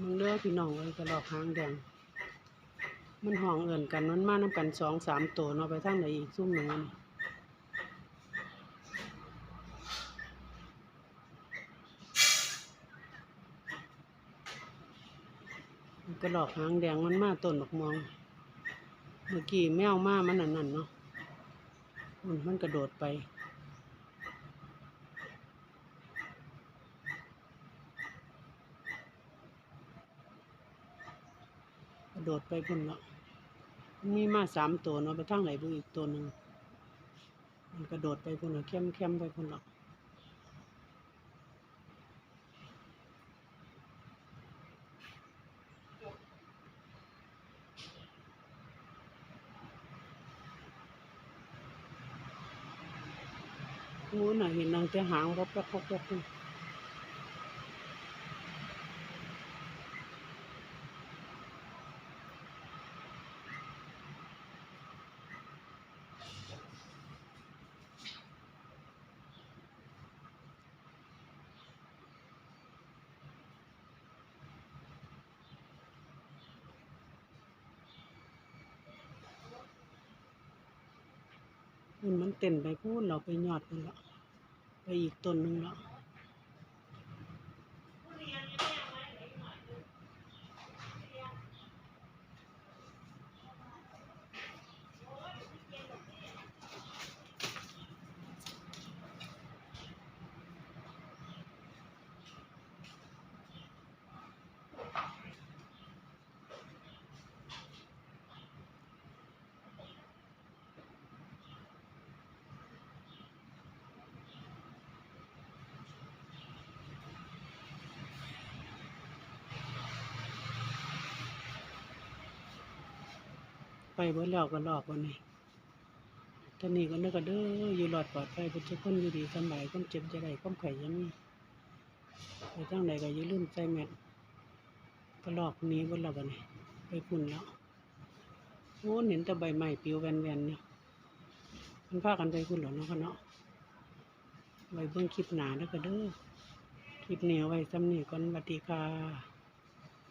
มึงเด้อพี่น้องเอ้ยกระหรอกหางแดง มันห้องเอื่นกันมันมานํกันสองสามตัวเนาะไปทางไหนอีกซุ่มหนึ่งอันกระหรอกหางแดงมันมาต้นดอกมวงเมื่อกี้แมวมามันนั่นนั่นเนาะมันมันกระโดดไป กระ โดดไปพุ่นละมันมีมาสามตัวเนาะไปทางไหนบุอีกตัวหนึ่งมันกระโดดไปพุ่นละเข้มเข้มไปพุ่นละงูน่ะเห็นนางแต่หางรบรบรบรบ มันเต้นไปพูดเราไปหยอดมันละไปอีกต้นหนึ่งละ ไปเบิดแล้วก็ลอกวันนี้ตอนนี้ก็นึกก็เด้ออยู่รอดปลอดภัยเป็นทุกคนอยู่ดีสบายความเจ็บจะได้ความไข่ยังมีไปทางไหนก็อย่าลืมใส่แมสก็ลอกนี้บิดแล้ววันนี้ไปพุ่นแล้วโอ้เห็นแต่ใบไม้ปิวแวนๆเนี่ยมันพากันไปพุ่นหรอเนาะคะเนาะไว้เบิ่งคลิปหนาแล้วก็เด้อคลิปเหนียวไว้ซ้ำนี่ก่อนสวัสดีค่ะ